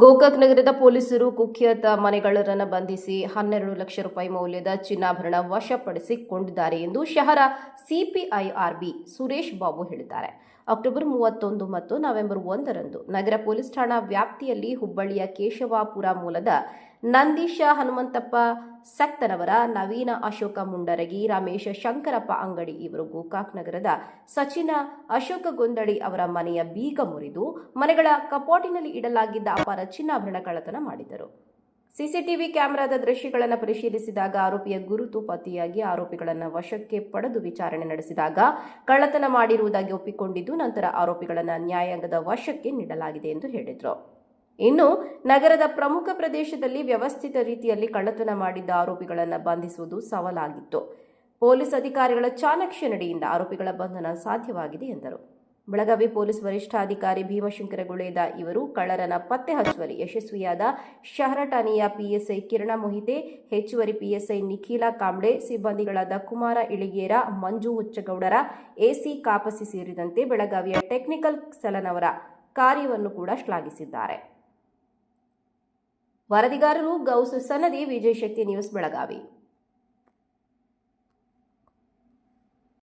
ಗೋಕಾಕ್ ನಗರದ ಪೊಲೀಸರು ಕುಖ್ಯಾತ ಮನೆಗಳರನ್ನು ಬಂಧಿಸಿ ಹನ್ನೆರಡು ಲಕ್ಷ ರೂಪಾಯಿ ಮೌಲ್ಯದ ಚಿನ್ನಾಭರಣ ವಶಪಡಿಸಿಕೊಂಡಿದ್ದಾರೆ ಎಂದು ಶಹರ ಸಿಪಿಐಆರ್ಬಿ ಸುರೇಶ್ ಬಾಬು ಹೇಳಿದ್ದಾರೆ. ಅಕ್ಟೋಬರ್ ಮೂವತ್ತೊಂದು ಮತ್ತು ನವೆಂಬರ್ ಒಂದರಂದು ನಗರ ಪೊಲೀಸ್ ಠಾಣಾ ವ್ಯಾಪ್ತಿಯಲ್ಲಿ ಹುಬ್ಬಳ್ಳಿಯ ಕೇಶವಾಪುರ ಮೂಲದ ನಂದೀಶ ಹನುಮಂತಪ್ಪ, ಸಕ್ತನವರ ನವೀನ ಅಶೋಕ ಮುಂಡರಗಿ, ರಮೇಶ ಶಂಕರಪ್ಪ ಅಂಗಡಿ ಇವರು ಗೋಕಾಕ್ ನಗರದ ಸಚಿನ ಅಶೋಕ ಗೊಂದಳಿ ಅವರ ಮನೆಯ ಬೀಗ ಮುರಿದು ಮನೆಗಳ ಕಪಾಟಿನಲ್ಲಿ ಇಡಲಾಗಿದ್ದ ಅಪಾರ ಚಿನ್ನಾಭರಣ ಕಳ್ಳತನ ಮಾಡಿದರು ಸಿಸಿಟಿವಿ ಕ್ಯಾಮೆರಾದ ದೃಶ್ಯಗಳನ್ನು ಪರಿಶೀಲಿಸಿದಾಗ ಆರೋಪಿಯ ಗುರುತು ಪತಿಯಾಗಿ ಆರೋಪಿಗಳನ್ನು ವಶಕ್ಕೆ ಪಡೆದು ವಿಚಾರಣೆ ನಡೆಸಿದಾಗ ಕಳ್ಳತನ ಮಾಡಿರುವುದಾಗಿ ಒಪ್ಪಿಕೊಂಡಿದ್ದು, ನಂತರ ಆರೋಪಿಗಳನ್ನು ನ್ಯಾಯಾಂಗದ ವಶಕ್ಕೆ ನೀಡಲಾಗಿದೆ ಎಂದು ಹೇಳಿದರು. ಇನ್ನು ನಗರದ ಪ್ರಮುಖ ಪ್ರದೇಶದಲ್ಲಿ ವ್ಯವಸ್ಥಿತ ರೀತಿಯಲ್ಲಿ ಕಳ್ಳತನ ಮಾಡಿದ್ದ ಆರೋಪಿಗಳನ್ನು ಬಂಧಿಸುವುದು ಸವಾಲಾಗಿತ್ತು. ಪೊಲೀಸ್ ಅಧಿಕಾರಿಗಳ ಚಾಣಾಕ್ಷ ನಡೆಯಿಂದ ಆರೋಪಿಗಳ ಬಂಧನ ಸಾಧ್ಯವಾಗಿದೆ ಎಂದರು. ಬೆಳಗಾವಿ ಪೊಲೀಸ್ ವರಿಷ್ಠಾಧಿಕಾರಿ ಭೀಮಶಂಕರ ಗುಳೇದ ಇವರು ಕಳ್ಳರನ ಪತ್ತೆ ಹಚ್ಚುವಲ್ಲಿ ಯಶಸ್ವಿಯಾದ ಶಹರ ಠಾಣೆಯ ಪಿಎಸ್ಐ ಕಿರಣ ಮೊಹಿತೆ, ಹೆಚ್ಚುವರಿ ಪಿಎಸ್ಐ ನಿಖಿಲ ಕಾಂಬ್ಳೆ, ಸಿಬ್ಬಂದಿಗಳಾದ ಕುಮಾರ ಇಳಿಗೇರ, ಮಂಜು ಹುಚ್ಚಗೌಡರ ಎಸಿ ಕಾಪಸಿ ಸೇರಿದಂತೆ ಬೆಳಗಾವಿಯ ಟೆಕ್ನಿಕಲ್ ಸೆಲನವರ ಕಾರ್ಯವನ್ನು ಕೂಡ ಶ್ಲಾಘಿಸಿದ್ದಾರೆ. ವರದಿಗಾರರು ಗೌಸು ಸನದಿ ವಿಜಯಶಕ್ತಿ ನ್ಯೂಸ್ ಬೆಳಗಾವಿ.